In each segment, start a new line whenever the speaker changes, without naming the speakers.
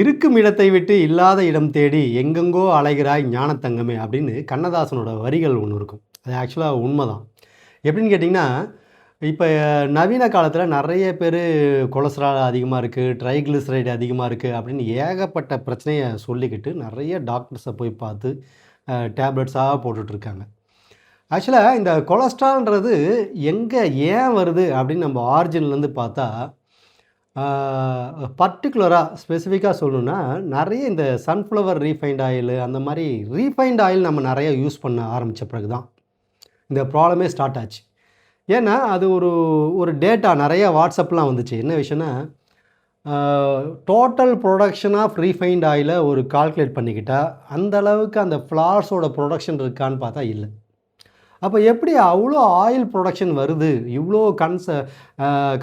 இருக்கும் இடத்தை விட்டு இல்லாத இடம் தேடி எங்கெங்கோ அலைகிறாய் ஞானத்தங்கமே அப்படின்னு கண்ணதாசனோட வரிகள் ஒன்று இருக்கும். அது ஆக்சுவலாக உண்மைதான். எப்படின்னு கேட்டிங்கன்னா இப்போ நவீன காலத்தில் நிறைய பேர் கொலஸ்ட்ரால் அதிகமாக இருக்குது ட்ரைக்ளிசரைடு அதிகமாக இருக்குது அப்படின்னு ஏகப்பட்ட பிரச்சனையை சொல்லிக்கிட்டு நிறைய டாக்டர்ஸை போய் பார்த்து டேப்லெட்ஸாக போட்டுட்ருக்காங்க. ஆக்சுவலாக இந்த கொலஸ்ட்ரால்ன்றது எங்கே ஏன் வருது அப்படின்னு நம்ம ஆரிஜின்லேருந்து பார்த்தா பர்டிகுலராக ஸ்பெசிஃபிக்காக சொல்லணுன்னா நிறைய இந்த சன்ஃப்ளவர் ரீஃபைண்ட் ஆயில் அந்த மாதிரி ரீஃபைண்ட் ஆயில் நம்ம நிறைய யூஸ் பண்ண ஆரம்பித்த பிறகு தான் இந்த ப்ராப்ளமே ஸ்டார்ட் ஆச்சு. ஏன்னா அது ஒரு ஒரு டேட்டா நிறைய வாட்ஸ்அப்லாம் வந்துச்சு. என்ன விஷயம்னா டோட்டல் ப்ரொடக்ஷன் ஆஃப் ரீஃபைண்ட் ஆயிலை ஒரு கால்குலேட் பண்ணிக்கிட்டால் அந்த அளவுக்கு அந்த ஃப்ளார்ஸோட ப்ரொடக்ஷன் இருக்கான்னு பார்த்தா இல்லை. அப்போ எப்படி அவ்வளோ ஆயில் ப்ரொடக்ஷன் வருது? இவ்வளோ கன்ச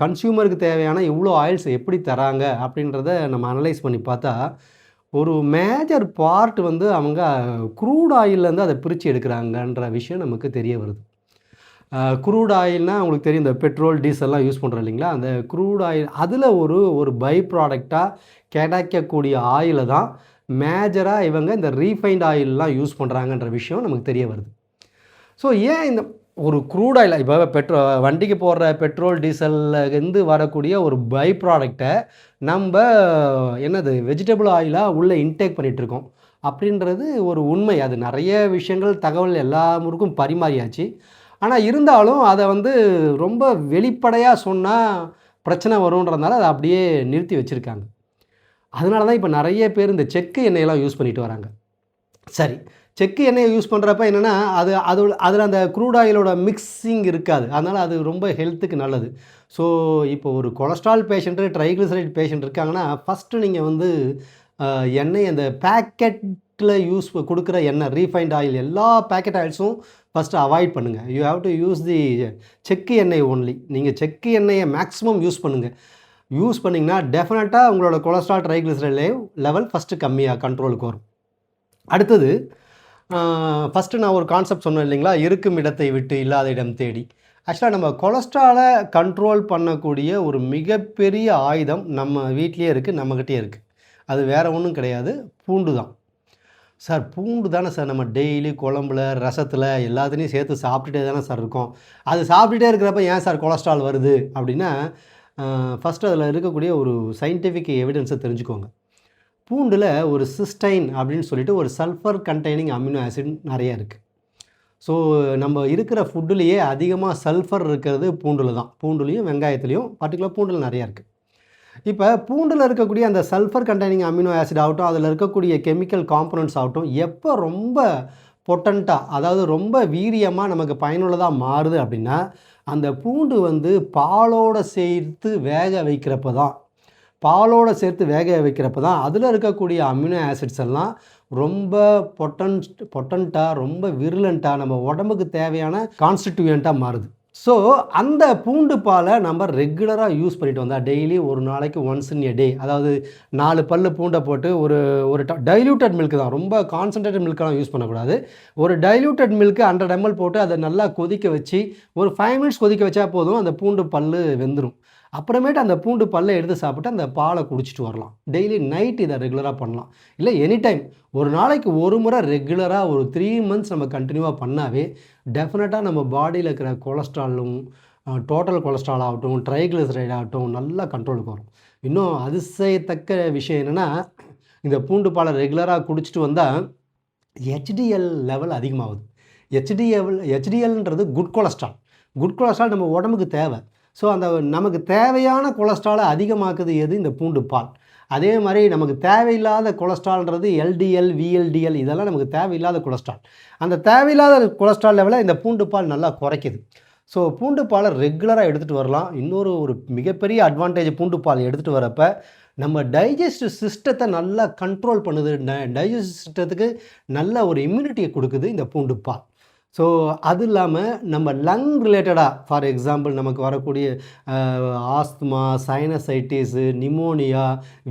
கன்சியூமருக்கு தேவையான இவ்வளோ ஆயில்ஸ் எப்படி தராங்க? அப்படின்றத நம்ம அனலைஸ் பண்ணி பார்த்தா ஒரு மேஜர் பார்ட் வந்து அவங்க க்ரூட் ஆயிலேருந்து அதை பிரித்து எடுக்கிறாங்கன்ற விஷயம் நமக்கு தெரிய வருது. க்ரூட் ஆயில்னால் உங்களுக்கு தெரியும் இந்த பெட்ரோல் டீசல்லாம் யூஸ் பண்ணுறோம் இல்லைங்களா? அந்த க்ரூட் ஆயில் அதில் ஒரு ஒரு பை ப்ராடக்டாக கிடைக்கக்கூடிய ஆயிலை தான் மேஜராக இவங்க இந்த ரீஃபைண்ட் ஆயிலெலாம் யூஸ் பண்ணுறாங்கன்ற விஷயம் நமக்கு தெரிய வருது. ஸோ ஏன் இந்த ஒரு க்ரூட் ஆயில் இப்போ பெட்ரோ வண்டிக்கு போடுற பெட்ரோல் டீசல்லேருந்து வரக்கூடிய ஒரு பை ப்ராடக்டை நம்ம என்னது வெஜிடபிள் ஆயிலாக உள்ளே இன்டேக் பண்ணிகிட்ருக்கோம் அப்படின்றது ஒரு உண்மை. அது நிறைய விஷயங்கள் தகவல் எல்லாருக்கும் பரிமாறியாச்சு. ஆனால் இருந்தாலும் அதை வந்து ரொம்ப வெளிப்படையாக சொன்னால் பிரச்சனை வருன்றதுனால அதை அப்படியே நிறுத்தி வச்சுருக்காங்க. அதனால தான் இப்போ நிறைய பேர் இந்த செக்கு எண்ணெயெல்லாம் யூஸ் பண்ணிட்டு வராங்க. சரி செக்கு எண்ணெயை யூஸ் பண்ணுறப்ப என்னென்னா அது அது அதில் அந்த க்ரூட் ஆயிலோட மிக்சிங் இருக்காது. அதனால் அது ரொம்ப ஹெல்த்துக்கு நல்லது. ஸோ இப்போ ஒரு கொலஸ்ட்ரால் பேஷண்ட்டு ட்ரைக்ளிசரைட் பேஷண்ட் இருக்காங்கன்னா ஃபஸ்ட்டு நீங்கள் வந்து எண்ணெய் அந்த பேக்கெட்டில் யூஸ் கொடுக்குற எண்ணெய் ரீஃபைண்ட் ஆயில் எல்லா பேக்கெட் ஆயில்ஸும் ஃபஸ்ட்டு அவாய்ட் பண்ணுங்கள் you have to use the செக்கு எண்ணெய் ஒன்லி நீங்கள் செக்கு எண்ணெயை மேக்ஸிமம் யூஸ் பண்ணுங்கள் யூஸ் பண்ணிங்கன்னா டெஃபினட்டாக உங்களோட கொலஸ்ட்ரால் ட்ரைக்ளிசரைட் லெவல் ஃபஸ்ட்டு கம்மியாக கண்ட்ரோலுக்கு வரும். அடுத்தது ஃபஸ்ட்டு நான் ஒரு கான்செப்ட் சொன்னேன் இல்லைங்களா? இருக்கும் இடத்தை விட்டு இல்லாத இடம் தேடி. ஆக்சுவலாக நம்ம கொலஸ்ட்ராலை கண்ட்ரோல் பண்ணக்கூடிய ஒரு மிகப்பெரிய ஆயுதம் நம்ம வீட்லேயே இருக்குது நம்மக்கிட்டே இருக்குது அது வேறு ஒன்றும் கிடையாது பூண்டு தான். சார் பூண்டு தானே சார் நம்ம டெய்லி குழம்புல ரசத்தில் எல்லாத்துலேயும் சேர்த்து சாப்பிட்டுட்டே தானே சார் இருக்கோம். அது சாப்பிட்டுட்டே இருக்கிறப்ப ஏன் சார் கொலஸ்ட்ரால் வருது? அப்படின்னா ஃபஸ்ட்டு அதில் இருக்கக்கூடிய ஒரு சயின்டிஃபிக் எவிடன்ஸை தெரிஞ்சுக்கோங்க. பூண்டில் ஒரு சிஸ்டைன் அப்படின்னு சொல்லிட்டு ஒரு சல்ஃபர் கண்டெய்னிங் அமினோ ஆசிட் நிறைய இருக்குது ஸோ நம்ம இருக்கிற ஃபுட்டுலேயே அதிகமாக சல்ஃபர் இருக்கிறது பூண்டில் தான். பூண்டுலேயும் வெங்காயத்துலேயும் பர்டிகுலர் பூண்டில் நிறையா இருக்குது இப்போ பூண்டில் இருக்கக்கூடிய அந்த சல்ஃபர் கண்டெய்னிங் அமினோ ஆசிட் ஆகட்டும் அதில் இருக்கக்கூடிய கெமிக்கல் காம்பனண்ட்ஸ் ஆகட்டும் எப்போ ரொம்ப பொட்டண்ட்டாக அதாவது ரொம்ப வீரியமாக நமக்கு பயனுள்ளதாக மாறுது அப்படின்னா அந்த பூண்டு வந்து பாலோடு சேர்த்து வேக வைக்கிறப்ப தான் பாலோடு சேர்த்து வேக வைக்கிறப்ப தான் அதில் இருக்கக்கூடிய அமினோ ஆசிட்ஸ் எல்லாம் ரொம்ப பொட்டன் பொட்டன்ட்டாக ரொம்ப விருலண்ட்டாக நம்ம உடம்புக்கு தேவையான கான்ஸ்டிடியூயண்ட்டாக மாறுது. ஸோ அந்த பூண்டு பாலை நம்ம ரெகுலராக யூஸ் பண்ணிட்டு வந்தால் டெய்லி ஒரு நாளைக்கு ஒன்ஸ் இன் எ டே அதாவது நாலு பல்லு பூண்டை போட்டு ஒரு ஒரு டைல்யூட்டட் மில்க் தான் ரொம்ப கான்சன்ட்ரேட்டட் மில்க்கெல்லாம் யூஸ் பண்ணக்கூடாது. ஒரு டைல்யூட்டட் மில்க்கு ஹண்ட்ரட் எம்எல் போட்டு அதை நல்லா கொதிக்க வச்சு ஒரு ஃபைவ் மினிட்ஸ் கொதிக்க வச்சா போதும் அந்த பூண்டு பல் வெந்துடும் அப்புறமேட்டு அந்த பூண்டு பல்லை எடுத்து சாப்பிட்டு அந்த பாலை குடிச்சிட்டு வரலாம். டெய்லி நைட் இதை ரெகுலராக பண்ணலாம். இல்லை எனி டைம் ஒரு நாளைக்கு ஒரு முறை ரெகுலராக ஒரு த்ரீ மந்த்ஸ் நம்ம கண்டினியூவாக பண்ணாவே டெஃபினட்டாக நம்ம பாடியில் இருக்கிற கொலஸ்ட்ராலும் டோட்டல் கொலஸ்ட்ரால் ஆகட்டும் ட்ரைகிளிசரைட் ஆகட்டும் நல்லா கண்ட்ரோலுக்கு வரும். இன்னும் அதிசயத்தக்க விஷயம் என்னென்னா இந்த பூண்டு பாலை ரெகுலராக குடிச்சிட்டு வந்தால் ஹெச்டிஎல் லெவல் அதிகமாகுது. ஹெச்டிஎல் ஹெச்டிஎல்ன்றது குட் கொலஸ்ட்ரால் குட் கொலஸ்ட்ரால் நம்ம உடம்புக்கு தேவை. ஸோ அந்த நமக்கு தேவையான கொலஸ்ட்ராலை அதிகமாக்குது எது? இந்த பூண்டு பால். அதே மாதிரி நமக்கு தேவையில்லாத கொலஸ்ட்ரால்ன்றது எல்டிஎல் விஎல்டிஎல் இதெல்லாம் நமக்கு தேவையில்லாத கொலஸ்ட்ரால். அந்த தேவையில்லாத கொலஸ்ட்ரால் லெவலை இந்த பூண்டு பால் நல்லா குறைக்குது. ஸோ பூண்டு பாலை ரெகுலராக எடுத்துகிட்டு வரலாம். இன்னொரு ஒரு மிகப்பெரிய அட்வான்டேஜ் பூண்டு பால் எடுத்துகிட்டு வரப்போ நம்ம டைஜஸ்டிவ் சிஸ்டத்தை நல்லா கண்ட்ரோல் பண்ணுது. டைஜஸ்டிவ் சிஸ்டத்துக்கு நல்ல ஒரு இம்யூனிட்டியை கொடுக்குது இந்த பூண்டு பால். ஸோ அது இல்லாமல் நம்ம லங் ரிலேட்டடாக ஃபார் எக்ஸாம்பிள் நமக்கு வரக்கூடிய ஆஸ்துமா சைனசைட்டிஸு நிமோனியா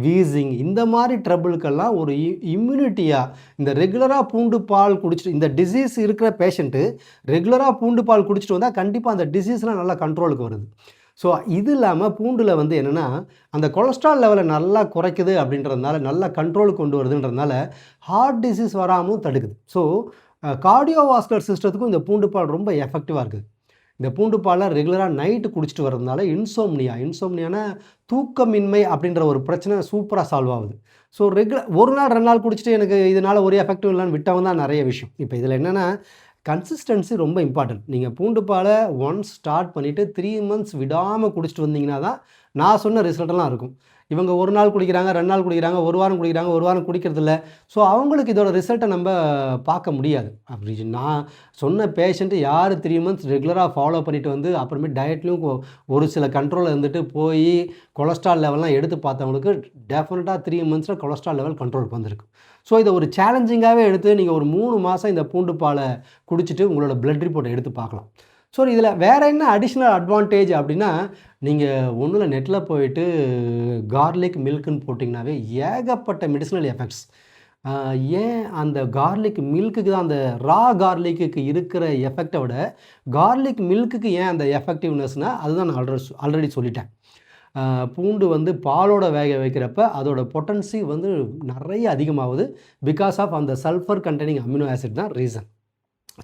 வீசிங் இந்த மாதிரி ட்ரபிளுக்கெல்லாம் ஒரு இம்யூனிட்டியாக இந்த ரெகுலராக பூண்டு பால் குடிச்சிட்டு இந்த டிசீஸ் இருக்கிற பேஷண்ட்டு ரெகுலராக பூண்டு பால் குடிச்சிட்டு வந்தால் கண்டிப்பாக அந்த டிசீஸ்லாம் நல்லா கண்ட்ரோலுக்கு வருது. ஸோ இது இல்லாமல் பூண்டில் வந்து என்னென்னா அந்த கொலஸ்ட்ரால் லெவலை நல்லா குறைக்குது அப்படின்றதுனால நல்லா கண்ட்ரோலுக்கு கொண்டு வருதுன்றதுனால ஹார்ட் டிசீஸ் வராமலும் தடுக்குது. ஸோ கார்டியோவாஸ்குலர் சிஸ்டத்துக்கும் இந்த பூண்டு பால் ரொம்ப எஃபெக்டிவாக இருக்குது இந்த பூண்டு பாலை ரெகுலராக நைட்டு குடிச்சிட்டு வரதுனால இன்சோம்னியா இன்சோம்னியானா தூக்கமின்மை அப்படின்ற ஒரு பிரச்சனை சூப்பராக சால்வ் ஆகுது. ஸோ ரெகுலர் ஒரு நாள் ரெண்டு நாள் குடிச்சிட்டு எனக்கு இதனால் ஒரு எஃபெக்டிவ் இல்லைன்னு விட்டவங்க தான் நிறைய விஷயம். இப்போ இதில் என்னென்னா கன்சிஸ்டன்சி ரொம்ப இம்பார்ட்டன்ட் நீங்கள் பூண்டு பாலை ஒன்ஸ் ஸ்டார்ட் பண்ணிவிட்டு த்ரீ மந்த்ஸ் விடாமல் குடிச்சிட்டு வந்தீங்கன்னா தான் நான் சொன்ன ரிசல்ட்டெல்லாம் இருக்கும். இவங்க ஒரு நாள் குடிக்கிறாங்க ரெண்டு நாள் குடிக்கிறாங்க ஒரு வாரம் குடிக்கிறாங்க ஒரு வாரம் குடிக்கிறதில்ல. ஸோ அவங்களுக்கு இதோட ரிசல்ட்டை நம்ம பார்க்க முடியாது. அப்படி நான் சொன்ன பேஷண்ட்டு யார் த்ரீ மந்த்ஸ் ரெகுலராக ஃபாலோ பண்ணிட்டு வந்து அப்புறமே டயட்லேயும் ஒரு சில கண்ட்ரோலில் இருந்துட்டு போய் கொலஸ்ட்ரால் லெவல்லாம் எடுத்து பார்த்தவங்களுக்கு டெஃபினட்டாக த்ரீ மந்த்ஸில் கொலஸ்ட்ரால் லெவல் கண்ட்ரோலுக்கு வந்திருக்கு. ஸோ இதை ஒரு சேலஞ்சிங்காகவே எடுத்து நீங்கள் ஒரு மூணு மாதம் இந்த பூண்டு பாலை குடிச்சிட்டு உங்களோட பிளட் ரிப்போர்ட்டை எடுத்து பார்க்கலாம். ஸோ இதில் வேறு என்ன அடிஷ்னல் அட்வான்டேஜ் அப்படின்னா நீங்கள் ஒன்றில் நெட்டில் போயிட்டு கார்லிக் மில்க்குன்னு போட்டிங்கனாவே ஏகப்பட்ட மெடிசினல் எஃபெக்ட்ஸ் ஏன் அந்த கார்லிக் மில்க்குக்கு தான் அந்த ரா கார்லிக்கு இருக்கிற எஃபெக்டை விட கார்லிக் மில்க்குக்கு ஏன் அந்த எஃபெக்டிவ்னஸ்னால் அதுதான் நான் ஆல்ரெடி ஆல்ரெடி சொல்லிட்டேன். பூண்டு வந்து பாலோட வேக வைக்கிறப்ப அதோட பொட்டன்சி வந்து நிறைய அதிகமாகுது பிகாஸ் ஆஃப் அந்த சல்ஃபர் கண்டெய்னிங் அமினோ ஆசிட் தான் ரீசன்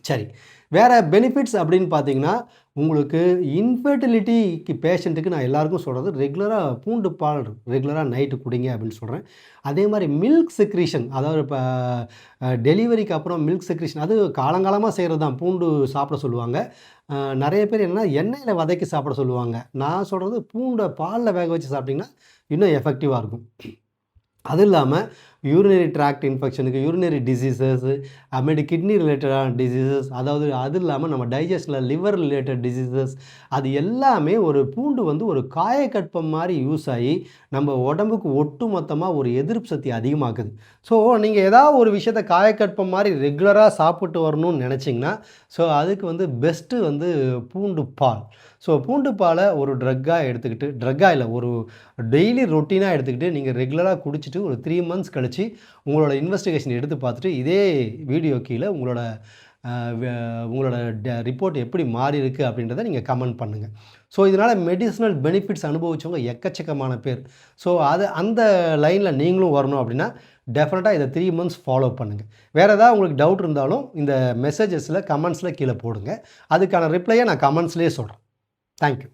சரி. வேறு பெனிஃபிட்ஸ் அப்படின்னு பார்த்தீங்கன்னா உங்களுக்கு இன்ஃபர்டிலிட்டிக்கு பேஷண்ட்டுக்கு நான் எல்லாருக்கும் சொல்கிறது ரெகுலராக பூண்டு பால் ரெகுலராக நைட்டு குடிங்க அப்படின்னு சொல்கிறேன் அதே மாதிரி மில்க் செக்ரீஷன் அதாவது இப்போ டெலிவரிக்கு அப்புறம் மில்க் செக்ரீஷன் அது காலங்காலமாக செய்கிறது தான் பூண்டு சாப்பிட சொல்லுவாங்க. நிறைய பேர் என்னென்னா எண்ணெயில் வதக்கி சாப்பிட சொல்லுவாங்க. நான் சொல்கிறது பூண்டை பாலில் வேக வச்சு சாப்பிட்டிங்கன்னா இன்னும் எஃபெக்டிவாக இருக்கும். அது இல்லாமல் யூரினரி ட்ராக்ட் இன்ஃபெக்ஷனுக்கு யூரினரி டிசீசஸ் அதுமாரி கிட்னி ரிலேட்டடான டிசீசஸ் அதாவது அது இல்லாமல் நம்ம டைஜஸ்டில் லிவர் ரிலேட்டட் டிசீசஸ் அது எல்லாமே ஒரு பூண்டு வந்து ஒரு காயக்கட்பம் மாதிரி யூஸ் ஆகி நம்ம உடம்புக்கு ஒட்டு மொத்தமாக ஒரு எதிர்ப்பு சக்தி அதிகமாக்குது. ஸோ நீங்கள் ஏதாவது ஒரு விஷயத்த காயக்கட்பம் மாதிரி ரெகுலராக சாப்பிட்டு வரணும்னு நினச்சிங்கன்னா ஸோ அதுக்கு வந்து பெஸ்ட்டு வந்து பூண்டு பால். ஸோ பூண்டு பாலை ஒரு ட்ரக்காக எடுத்துக்கிட்டு ட்ரக்காக இல்லை ஒரு டெய்லி ரொட்டீனாக எடுத்துக்கிட்டு நீங்கள் ரெகுலராக குடிச்சிட்டு ஒரு த்ரீ மந்த்ஸ் கழித்து உங்களோட இன்வெஸ்டிகேஷன் எடுத்து பார்த்துட்டு இதே வீடியோ கீழே உங்களோட உங்களோட ரிப்போர்ட் எப்படி மாறி இருக்குது அப்படின்றத நீங்கள் கமெண்ட் பண்ணுங்கள் ஸோ இதனால் மெடிசனல் பெனிஃபிட்ஸ் அனுபவிச்சவங்க எக்கச்சக்கமான பேர். ஸோ அது அந்த லைனில் நீங்களும் வரணும் அப்படின்னா டெஃபினட்டாக இதை த்ரீ மந்த்ஸ் ஃபாலோ பண்ணுங்கள் வேறு ஏதாவது உங்களுக்கு டவுட் இருந்தாலும் இந்த மெசேஜஸில் கமெண்ட்ஸில் கீழே போடுங்க. அதுக்கான ரிப்ளையை நான் கமெண்ட்ஸ்லேயே சொல்கிறேன் தேங்க்யூ